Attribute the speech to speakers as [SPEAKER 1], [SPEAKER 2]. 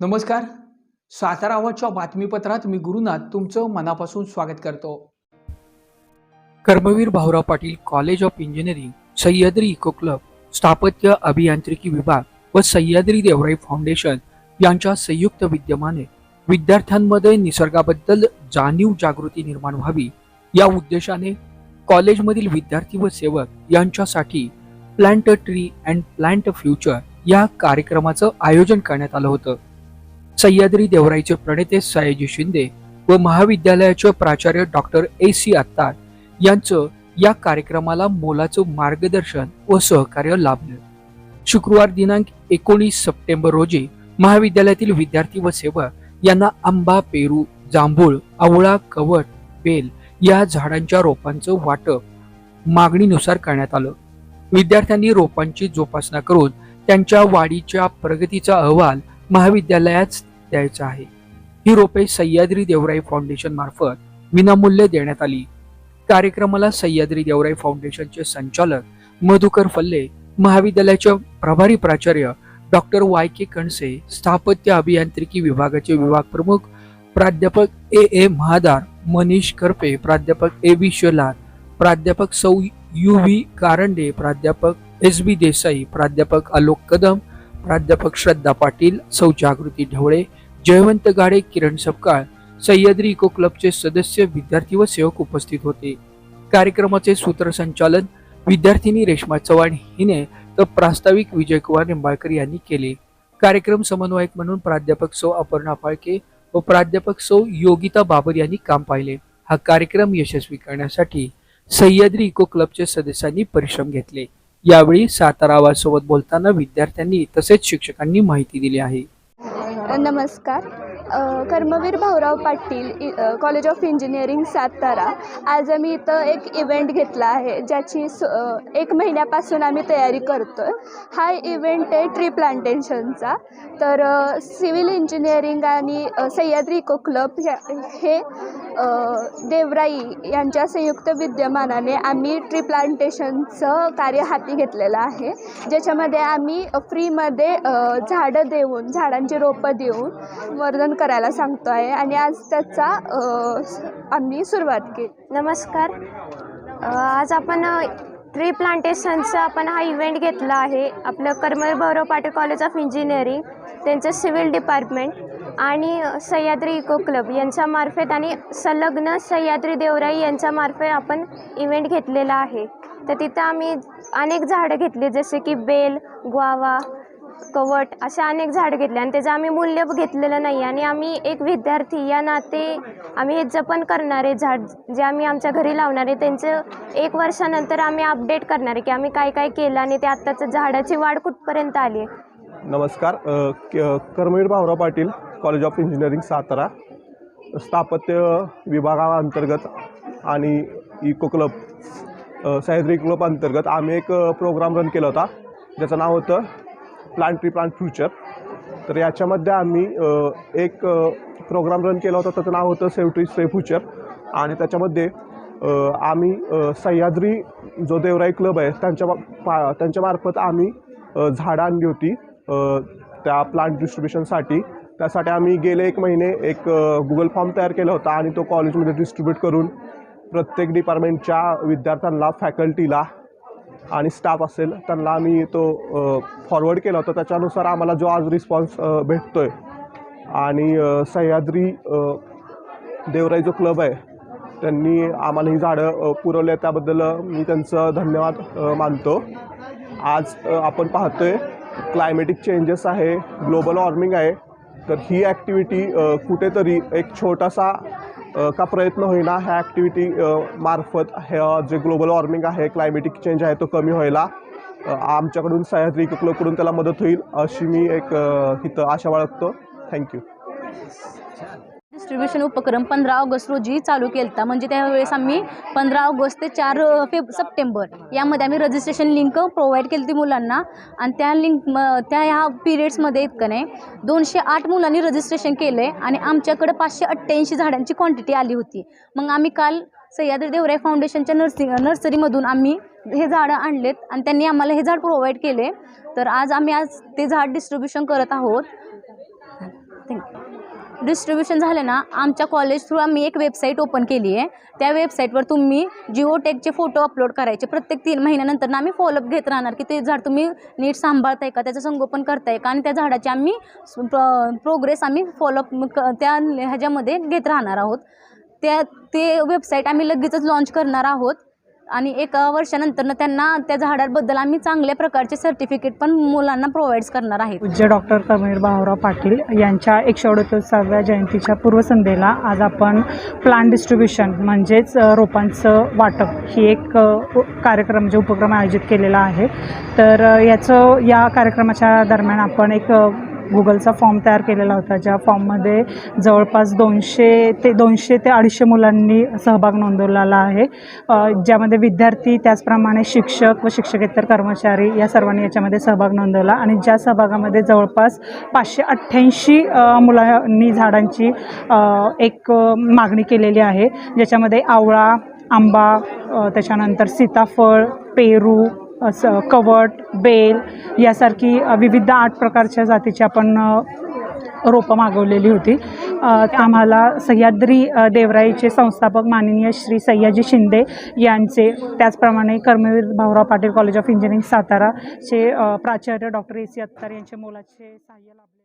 [SPEAKER 1] नमस्कार. सातारा आवाजच्या बातमीपत्रात मी गुरुनाथ तुमचं मनापासून स्वागत करतो. Karmaveer Bhaurao Patil college of engineering Sahyadri eco club स्थापत्य अभियांत्रिकी विभाग व सह्याद्री देवराई फाउंडेशन यांच्या संयुक्त विद्यमाने विद्यार्थ्यांमध्ये निसर्गाबद्दल जाणीव जागृती निर्माण व्हावी या उद्देशाने कॉलेजमधील विद्यार्थी व सेवक यांच्यासाठी plant tree and plant future या कार्यक्रमाचं आयोजन करण्यात आलं होतं. सह्याद्री देवराईचे प्रणेते सयाजी शिंदे व महाविद्यालयाचे प्राचार्य डॉक्टर ए सी आत्तार यांचं या कार्यक्रमाला मोलाचं मार्गदर्शन व सहकार्य लाभलं. शुक्रवार दिनांक एकोणीस सप्टेंबर रोजी महाविद्यालयातील विद्यार्थी व सेवक यांना आंबा पेरू जांभूळ आवळा कवट बेल या झाडांच्या रोपांचं वाटप मागणीनुसार करण्यात आलं. विद्यार्थ्यांनी रोपांची जोपासना करून त्यांच्या वाढीच्या प्रगतीचा अहवाल महाविद्यालयात द्यायचा आहे. ही रोपे सह्याद्री देवराई फाउंडेशन मार्फत विनामूल्य देण्यात आली. कार्यक्रमाला सह्याद्री देवराई फाउंडेशनचे संचालक मधुकर फल्ले महाविद्यालयाचे प्रभारी प्राचार्य डॉक्टर वाय के कणसे स्थापत्य अभियांत्रिकी विभागाचे विभाग प्रमुख प्राध्यापक ए ए महादार मनीष करपे प्राध्यापक ए बी शेलार प्राध्यापक सौ यू व्ही कारंडे प्राध्यापक एस बी देसाई प्राध्यापक आलोक कदम प्राध्यापक श्रद्धा पाटील सौ जागृती ढवळे जयवंत गाडे किरण सपकाळ सह्याद्री इको क्लबचे सदस्य विद्यार्थी व सेवक उपस्थित होते. कार्यक्रमाचे सूत्रसंचालन विद्यार्थिनी रेश्मा चव्हाण हिने तर प्रास्ताविक विजयकुमार निंबाळकर यांनी केले. कार्यक्रम समन्वयक म्हणून प्राध्यापक सौ अपर्णा फाळके व प्राध्यापक सौ योगिता बाबर यांनी काम पाहिले. हा कार्यक्रम यशस्वी करण्यासाठी सह्याद्री इको क्लबच्या सदस्यांनी परिश्रम घेतले. यावेळी सातारावासोबत बोलताना विद्यार्थ्यांनी तसेच शिक्षकांनी माहिती दिली आहे.
[SPEAKER 2] नमस्कार. कर्मवीर भाऊराव पाटील इ- कॉलेज ऑफ इंजिनिअरिंग सातारा. आज आम्ही इथं एक इव्हेंट घेतला आहे ज्याची स एक महिन्यापासून आम्ही तयारी करतो आहे हा इव्हेंट आहे ट्री प्लांटेशनचा तर सिव्हिल इंजिनिअरिंग आणि सह्याद्री इको क्लब हे देवराई यांच्या संयुक्त विद्यमानाने आम्ही ट्री प्लांटेशनचं कार्य हाती घेतलेलं आहे. ज्याच्यामध्ये आम्ही फ्रीमध्ये झाडं देऊन झाडांची रोपं देऊन वर्धन करायला सांगतो आहे आणि आज त्याचा आम्ही सुरुवात केली.
[SPEAKER 3] नमस्कार. आज आपण ट्री प्लांटेशनचा आपण हा इव्हेंट घेतला आहे. आपलं Karmaveer Bhaurao Patil college of engineering त्यांचं सिव्हिल डिपार्टमेंट आणि सह्याद्री इको क्लब यांच्यामार्फत आणि संलग्न सह्याद्री देवराई यांच्यामार्फत आपण इव्हेंट घेतलेला आहे. तर तिथं आम्ही अनेक झाडं घेतली जसे की बेल ग्वावा कवट असे अनेक झाड घेतले आणि त्याचं आम्ही मूल्य घेतलेलं नाही. आणि आम्ही एक विद्यार्थी या नाते आम्ही हे जपन करणारे झाड जे आम्ही आमच्या घरी लावणारे त्यांचं एक वर्षानंतर आम्ही अपडेट करणारे की आम्ही काय काय केलं आणि ते आत्ताचं झाडाची वाढ कुठपर्यंत आली आहे.
[SPEAKER 4] नमस्कार. क- Karmaveer Bhaurao Patil college of engineering Satara. स्थापत्य विभागाअंतर्गत आणि इको क्लब सह्याद्री क्लब अंतर्गत आम्ही एक प्रोग्राम रन केला होता. ज्याचं नाव होतं प्लांट ट्री प्लांट फ्युचर तर याच्यामध्ये आम्ही एक प्रोग्राम रन केला होता. त्याचं नाव होतं सेव ट्री सेव फ्युचर आणि त्याच्यामध्ये आम्ही सह्याद्री जो देवराई क्लब आहे त्यांच्या पा त्यांच्यामार्फत आम्ही झाडं आणली होती त्या प्लांट डिस्ट्रीब्युशनसाठी त्यासाठी आम्ही गेले एक महिने एक गुगल फॉर्म तयार केला होता आणि तो कॉलेजमध्ये डिस्ट्रीब्यूट करून प्रत्येक डिपार्टमेंटच्या विद्यार्थ्यांना फॅकल्टीला आणि स्टाफ असेल त्यांना आम्ही तो फॉरवर्ड केला होता. त्याच्यानुसार आम्हाला जो आज रिस्पॉन्स भेटतो आहे आणि सह्याद्री देवराई जो क्लब आहे त्यांनी आम्हाला ही झाडं पुरवले त्याबद्दल मी त्यांचं धन्यवाद मानतो. आज आपण पाहतो आहे क्लायमेटिक चेंजेस आहे ग्लोबल वॉर्मिंग आहे. तर ही ॲक्टिव्हिटी कुठेतरी एक छोटासा का प्रयत्न होईना. ह्या ॲक्टिव्हिटी मार्फत हे जे ग्लोबल वॉर्मिंग आहे क्लायमेटिक चेंज आहे तो कमी व्हायला आमच्याकडून सह्याद्री कुकलोकडून त्याला मदत होईल अशी मी एक इथं आशा बाळगतो. थँक्यू
[SPEAKER 5] डिस्ट्रीब्युशन उपक्रम पंधरा ऑगस्ट रोजी चालू केला होता म्हणजे त्यावेळेस आम्ही पंधरा ऑगस्ट ते चार फेब सप्टेंबर यामध्ये आम्ही रजिस्ट्रेशन लिंक प्रोव्हाइड केली होती मुलांना. आणि त्या लिंक म त्या ह्या पिरियड्समध्ये इतकं नाही दोनशे आठ मुलांनी रजिस्ट्रेशन केलं आहे आणि आमच्याकडे पाचशे अठ्ठ्याऐंशी झाडांची क्वांटिटी आली होती. मग आम्ही काल सह्याद्री देवराय फाउंडेशनच्या नर्सिंग नर्सरीमधून आम्ही हे झाडं आणलेत आणि त्यांनी आम्हाला हे झाड प्रोव्हाइड केले. तर आज आम्ही आज ते झाड डिस्ट्रीब्युशन करत आहोत. थँक्यू डिस्ट्रीब्युशन झाले ना आमच्या कॉलेज थ्रू आम्ही एक वेबसाईट ओपन केली आहे त्या वेबसाईटवर तुम्ही जिओटेकचे फोटो अपलोड करायचे. प्रत्येक तीन महिन्यानंतर आम्ही फॉलोअप घेत राहणार की ते झाड तुम्ही नीट सांभाळताय का त्याचं संगोपन करताय का आणि त्या झाडाची आम्ही प्रोग्रेस आम्ही फॉलोअप त्या ह्याच्यामध्ये घेत राहणार आहोत. त्या ते वेबसाईट आम्ही लगेचच लॉन्च करणार आहोत. आणि एका वर्षानंतरनं त्यांना त्या झाडाबद्दल आम्ही चांगल्या प्रकारचे सर्टिफिकेट पण मुलांना प्रोव्हाइड्स करणार आहे
[SPEAKER 6] पूज्य डॉक्टर कबीर भाऊराव पाटील यांच्या एकशे अडतीसाव्या जयंतीच्या पूर्वसंध्येला आज आपण प्लांट डिस्ट्रीब्युशन म्हणजेच रोपांचं वाटप ही एक कार्यक्रम म्हणजे उपक्रम आयोजित केलेला आहे. तर याचं या कार्यक्रमाच्या दरम्यान आपण एक गुगलचा फॉर्म तयार केलेला होता ज्या फॉर्ममध्ये जवळपास दोनशे ते दोनशे ते अडीचशे मुलांनी सहभाग नोंदवलेला आहे. ज्यामध्ये विद्यार्थी त्याचप्रमाणे शिक्षक व शिक्षकेतर कर्मचारी या सर्वांनी याच्यामध्ये सहभाग नोंदवला आणि ज्या सहभागामध्ये जवळपास पाचशे अठ्ठ्याऐंशी मुलांनी झाडांची एक मागणी केलेली आहे. ज्याच्यामध्ये आवळा आंबा त्याच्यानंतर सीताफळ पेरू असं कवट बेल यासारखी विविध आठ प्रकारच्या जातीची आपण रोपं मागवलेली होती. आम्हाला सह्याद्री देवराईचे संस्थापक माननीय श्री सह्याजी शिंदे यांचे त्याचप्रमाणे Karmaveer Bhaurao Patil college of engineering साताराचे प्राचार्य डॉक्टर ए सी अत्तार यांचे मोलाचे सहाय्य लाभले.